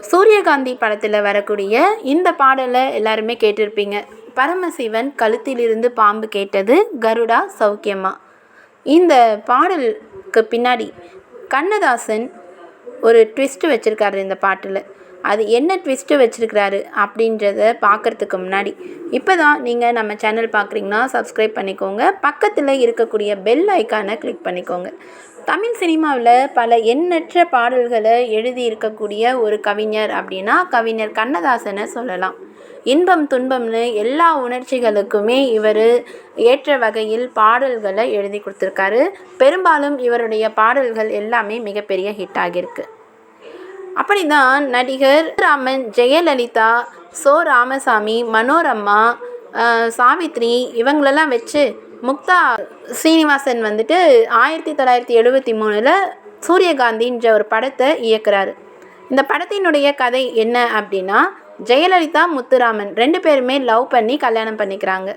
சூரியகாந்தி படத்தில் வரக்கூடிய இந்த பாடலை எல்லாருமே கேட்டிருப்பீங்க. பரமசிவன் கழுத்திலிருந்து பாம்பு கேட்டது கருடா சௌக்கியமா? இந்த பாடலுக்கு பின்னாடி கண்ணதாசன் ஒரு ட்விஸ்ட்டு வச்சுருக்காரு இந்த பாட்டில். அது என்ன ட்விஸ்ட்டு வச்சுருக்கிறாரு அப்படின்றத பார்க்குறதுக்கு முன்னாடி. இப்போ தான் நீங்கள் நம்ம சேனல் பார்க்குறீங்கன்னா சப்ஸ்கிரைப் பண்ணிக்கோங்க. பக்கத்தில் இருக்கக்கூடிய பெல் ஐக்கானை கிளிக் பண்ணிக்கோங்க. தமிழ் சினிமாவில் பல எண்ணற்ற பாடல்களை எழுதி இருக்கக்கூடிய ஒரு கவிஞர் அப்படின்னா கவிஞர் கண்ணதாசனை சொல்லலாம். இன்பம் துன்பம்னு எல்லா உணர்ச்சிகளுக்குமே இவர் ஏற்ற வகையில் பாடல்களை எழுதி கொடுத்துருக்காரு. பெரும்பாலும் இவருடைய பாடல்கள் எல்லாமே மிகப்பெரிய ஹிட் ஆகியிருக்கு. அப்படிதான் நடிகர் ராமன் ஜெயலலிதா சோ ராமசாமி மனோரமா சாவித்ரி இவங்களெல்லாம் வச்சு முக்தா சீனிவாசன் வந்துட்டு ஆயிரத்தி தொள்ளாயிரத்தி எழுபத்தி மூணில் சூரியகாந்தின்ற ஒரு படத்தை இயக்குறாரு. இந்த படத்தினுடைய கதை என்ன அப்படின்னா ஜெயலலிதா முத்துராமன் ரெண்டு பேருமே லவ் பண்ணி கல்யாணம் பண்ணிக்கிறாங்க.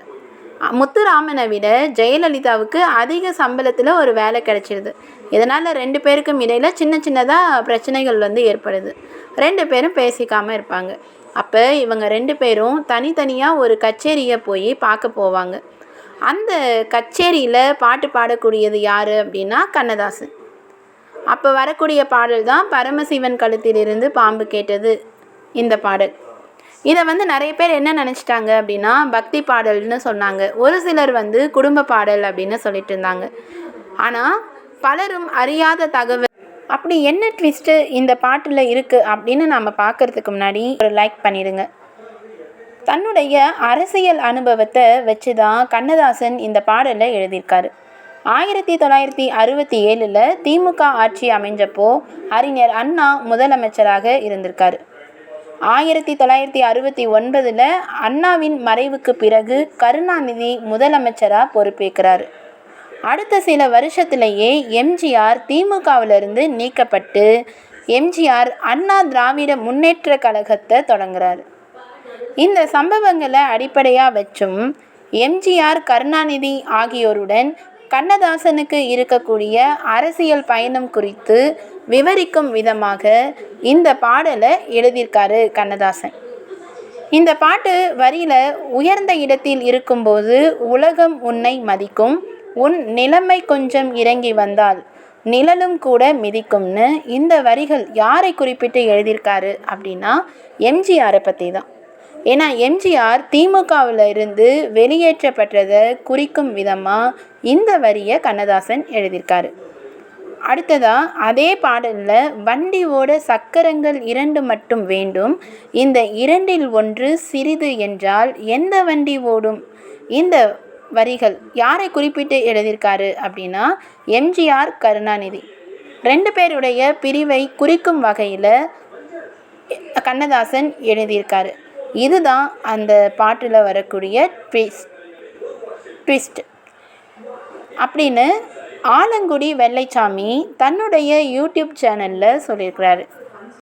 முத்துராமனை விட ஜெயலலிதாவுக்கு அதிக சம்பளத்தில் ஒரு வேலை கிடைச்சிருது. இதனால் ரெண்டு பேருக்கும் இடையில் சின்ன சின்னதாக பிரச்சனைகள் வந்து ஏற்படுது. ரெண்டு பேரும் பேசிக்காமல் இருப்பாங்க. அப்போ இவங்க ரெண்டு பேரும் தனித்தனியாக ஒரு கச்சேரியை போய் பார்க்க போவாங்க. அந்த கச்சேரியில் பாட்டு பாடக்கூடியது யார் அப்படின்னா கண்ணதாசன். அப்போ வரக்கூடிய பாடல் தான் பரமசிவன் கழுத்திலிருந்து பாம்பு கேட்டது. இந்த பாடல். இதை வந்து நிறைய பேர் என்ன நினச்சிட்டாங்க அப்படின்னா பக்தி பாடல்னு சொன்னாங்க. ஒரு சிலர் வந்து குடும்ப பாடல் அப்படின்னு சொல்லிட்டு இருந்தாங்க. ஆனால் பலரும் அறியாத தகவல். அப்படி என்ன ட்விஸ்ட்டு இந்த பாட்டில் இருக்குது அப்படின்னு நம்ம பார்க்கறதுக்கு முன்னாடி ஒரு லைக் பண்ணிடுங்க. தன்னுடைய அரசியல் அனுபவத்தை வச்சு தான் கண்ணதாசன் இந்த பாடலை எழுதியிருக்காரு. ஆயிரத்தி தொள்ளாயிரத்தி அறுபத்தி ஏழில் திமுக ஆட்சி அமைஞ்சப்போ அறிஞர் அண்ணா முதலமைச்சராக இருந்திருக்காரு. ஆயிரத்தி தொள்ளாயிரத்தி அறுபத்தி ஒன்பதில் அண்ணாவின் மறைவுக்கு பிறகு கருணாநிதி முதலமைச்சராக பொறுப்பேற்கிறார். அடுத்த சில வருஷத்திலேயே எம்ஜிஆர் திமுகவிலிருந்து நீக்கப்பட்டு எம்ஜிஆர் அண்ணா திராவிட முன்னேற்ற கழகத்தை தொடங்குறார். இந்த சம்பவங்களை அடிப்படையாக வச்சும் எம்ஜிஆர் கருணாநிதி ஆகியோருடன் கண்ணதாசனுக்கு இருக்கக்கூடிய அரசியல் பயணம் குறித்து விவரிக்கும் விதமாக இந்த பாடலை எழுதியிருக்காரு கண்ணதாசன். இந்த பாட்டு வரியில் உயர்ந்த இடத்தில் இருக்கும்போது உலகம் உன்னை மதிக்கும் உன் நிலைமை கொஞ்சம் இறங்கி வந்தால் நிழலும் கூட மிதிக்கும்னு இந்த வரிகள் யாரை குறிப்பிட்டு எழுதியிருக்காரு அப்படின்னா எம்ஜிஆரை பற்றி தான் ஏன்னா எம்ஜிஆர் திமுகவில் இருந்து வெளியேற்றப்பட்டதை குறிக்கும் விதமாக இந்த வரியை கண்ணதாசன் எழுதியிருக்காரு. அடுத்ததாக அதே பாடலில் வண்டி ஓட சக்கரங்கள் இரண்டு மட்டும் வேண்டும். இந்த இரண்டில் ஒன்று சிறிது என்றால் எந்த வண்டி ஓடும்? இந்த வரிகள் யாரை குறிப்பிட்டு எழுதியிருக்காரு அப்படின்னா எம்ஜிஆர் கருணாநிதி. ரெண்டு பேருடைய பிரிவை குறிக்கும் வகையில் கண்ணதாசன் எழுதியிருக்காரு. இதுதான் அந்த பாட்டில் வரக்கூடிய ட்விஸ்ட் ட்விஸ்ட் அப்படின்னு ஆலங்குடி வெள்ளைச்சாமி தன்னுடைய யூடியூப் சேனலில் சொல்லியிருக்கிறாரு.